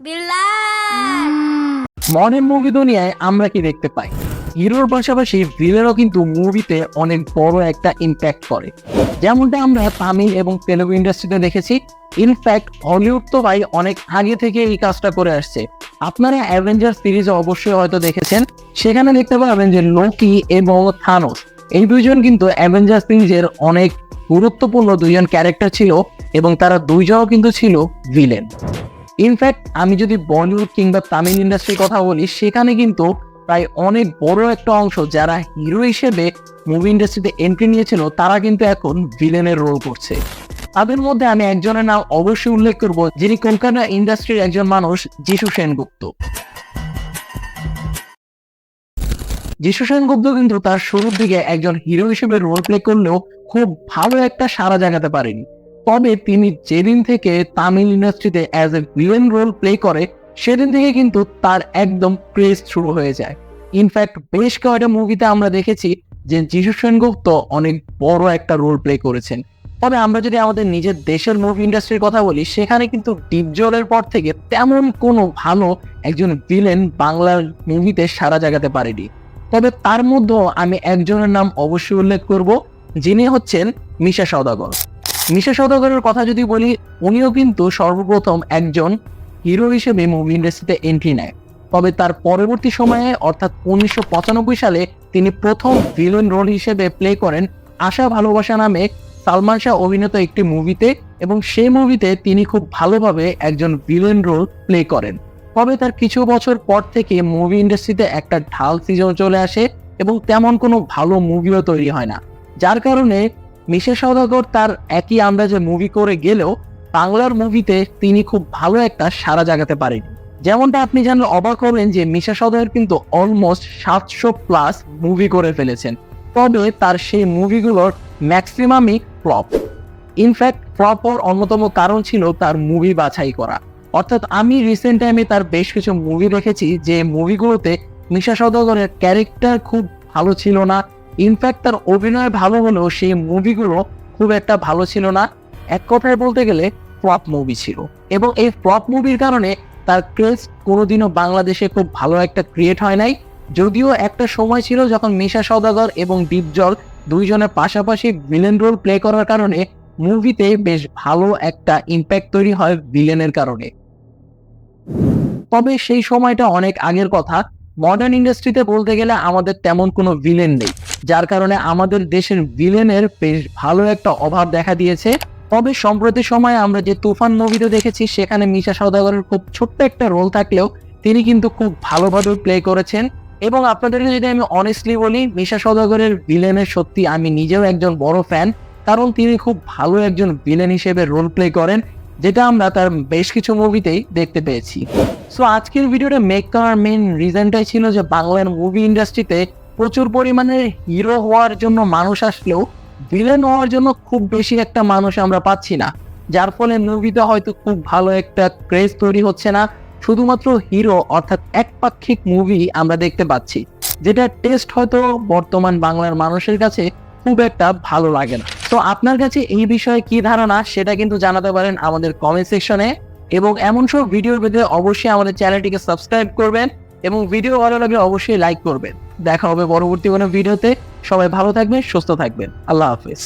Billal! Modern movie দুনিয়ায় আমরা কি দেখতে পাই? হিরোর পাশাপাশি ভিলেনও কিন্তু মুভিতে অনেক বড় একটা ইম্প্যাক্ট করে। যেমনটা আমরা তামিল এবং তেলুগু ইন্ডাস্ট্রিতে দেখেছি ইনফ্যাক্ট হলিউড তো ভাই অনেক আগে থেকে এই কাজটা করে আসছে। আপনারা অ্যাভেঞ্জার সিরিজে অবশ্যই হয়তো দেখেছেন। সেখানে দেখতে পাবেন যে লোকি এবং থানোস এই দুইজন কিন্তু অ্যাভেঞ্জার সিরিজের অনেক গুরুত্বপূর্ণ দুইজন ক্যারেক্টার ছিল এবং তারা দুইজনও কিন্তু ছিল ভিলেন ইনফ্যাক্ট আমি যদি বলিউড কিংবা তামিল ইন্ডাস্ট্রির কথা বলি, সেখানে কিন্তু প্রায় অনেক বড় একটা অংশ যারা হিরো হিসেবে মুভি ইন্ডাস্ট্রিতে এন্ট্রি নিয়েছিল, তারা কিন্তু এখন ভিলেনের রোল করছে। তাদের মধ্যে আমি একজনের নাম অবশ্যই উল্লেখ করব, যিনি কলকাতা ইন্ডাস্ট্রির একজন মানুষ, যিশু সেনগুপ্ত। যিশু সেনগুপ্ত কিন্তু তার শুরুর দিকে একজন হিরো হিসেবে রোল প্লে করলেও খুব ভালো একটা সারা জাগাতে পারেনি। তবে তিনি যেদিন থেকে তামিল ইন্ডাস্ট্রিতে as a villain role play করে, সেদিন থেকে কিন্তু তার একদম ক্রেজ শুরু হয়ে যায়। ইনফ্যাক্ট বেশ কয়েকটা মুভিতে আমরা দেখেছি যে যিশু সেনগুপ্ত অনেক বড় একটা রোল প্লে করেছেন। তবে আমরা যদি আমাদের নিজের দেশের মুভি ইন্ডাস্ট্রির কথা বলি, সেখানে কিন্তু ডিপজলের পর থেকে তেমন কোনো ভালো একজন ভিলেন বাংলার মুভিতে সারা জাগাতে পারেনি। তবে তার মধ্যেও আমি একজনের নাম অবশ্যই উল্লেখ করব, যিনি হচ্ছেন মিশা সওদাগর। মিশা সওদাগরের কথা যদি বলি, উনিও কিন্তু সর্বপ্রথম একজন হিরো হিসেবে মুভি ইন্ডাস্ট্রিতে এন্ট্রি নেয়। তবে তার পরবর্তী সময়ে, অর্থাৎ উনিশশো পঁচানব্বই সালে, তিনি প্রথম ভিলেন রোল হিসেবে প্লে করেন আশা ভালোবাসা নামে সালমান শাহ অভিনীত একটি মুভিতে এবং সেই মুভিতে তিনি খুব ভালোভাবে একজন ভিলেন রোল প্লে করেন। তবে তার কিছু বছর পর থেকে মুভি ইন্ডাস্ট্রিতে একটা ঢাল সিজন চলে আসে এবং তেমন কোনো ভালো মুভিও তৈরি হয় না। যার কারণে মিশা সওদাগর তার একই আন্দাজে মুভি করে গেলেও বাংলার মুভিতে তিনি খুব ভালো একটা সারা জাগাতে পারেনি যেমনটা আপনি জানলে অবাক হবেন যে মিশা সওদাগর কিন্তু অলমোস্ট সাতশো প্লাস মুভি করে ফেলেছেন। তবে তার সেই মুভিগুলোর ম্যাক্সিমামই ফ্লপ ইনফ্যাক্ট ফ্লপ হওয়ার অন্যতম কারণ ছিল তার মুভি বাছাই করা। অর্থাৎ আমি রিসেন্ট টাইমে তার বেশ কিছু মুভি দেখেছি যে মুভিগুলোতে মিশা সওদাগরের ক্যারেক্টার খুব ভালো ছিল না ইনফ্যাক্ট তার অভিনয় ভালো হলেও সেই মুভিগুলো খুব একটা ভালো ছিল না। এক কথায় বলতে গেলে ফ্লপ মুভি ছিল। এবং এই ফ্লপ মুভির কারণে তার ক্রেজ কোনোদিনও বাংলাদেশে খুব ভালো একটা ক্রিয়েট হয় নাই। যদিও একটা সময় ছিল যখন মিশা সওদাগর এবং ডিপজল দুইজনের পাশাপাশি ভিলেন রোল প্লে করার কারণে মুভিতে বেশ ভালো একটা ইম্প্যাক্ট তৈরি হয় ভিলেনের কারণে। তবে সেই সময়টা অনেক আগের কথা। মডার্ন ইন্ডাস্ট্রিতে বলতে গেলে আমাদের তেমন কোনো ভিলেন নেই। যার কারণে আমাদের দেশের ভিলেনের বেশ ভালো একটা অভাব দেখা দিয়েছে। তবে সম্প্রতি সময়ে আমরা যে তুফান মুভিতে দেখেছি, সেখানে মিশা সওদাগরের খুব ছোট্ট একটা রোল থাকলেও তিনি কিন্তু খুব ভালোভাবে প্লে করেছেন। এবং আপনাদেরকে যদি আমি অনেস্টলি বলি, মিশা সওদাগরের ভিলেনের সত্যি আমি নিজেও একজন বড় ফ্যান কারণ তিনি খুব ভালো একজন ভিলেন হিসেবে রোল প্লে করেন, যেটা আমরা তার বেশ কিছু মুভিতেই দেখতে পেয়েছি। সো আজকের ভিডিওটা মেক করার মেন রিজনটাই ছিল যে বাংলার মুভি ইন্ডাস্ট্রিতে প্রচুর পরিমাণে হিরো হওয়ার জন্য মানুষ আসলেও ভিলেন হওয়ার জন্য খুব বেশি একটা মানুষ আমরা পাচ্ছি না। যার ফলে মুভিতে হয়তো খুব ভালো একটা ক্রেজ তৈরি হচ্ছে না, শুধুমাত্র হিরো অর্থাৎ একপাক্ষিক মুভি আমরা দেখতে পাচ্ছি, যেটা টেস্ট হয়তো বর্তমান বাংলার মানুষের কাছে খুব একটা ভালো লাগে না। তো আপনার কাছে এই বিষয়ে কি ধারণা, সেটা কিন্তু জানাতে পারেন আমাদের কমেন্ট সেকশনে এবং এমন সব ভিডিওর ভিতরে অবশ্যই আমাদের চ্যানেলটিকে সাবস্ক্রাইব করবেন। এবং ভিডিও ভালো লাগলে অবশ্যই লাইক করবেন। দেখা হবে পরবর্তী কোনো ভিডিওতে সবাই ভালো থাকবেন, সুস্থ থাকবেন। আল্লাহ হাফিজ।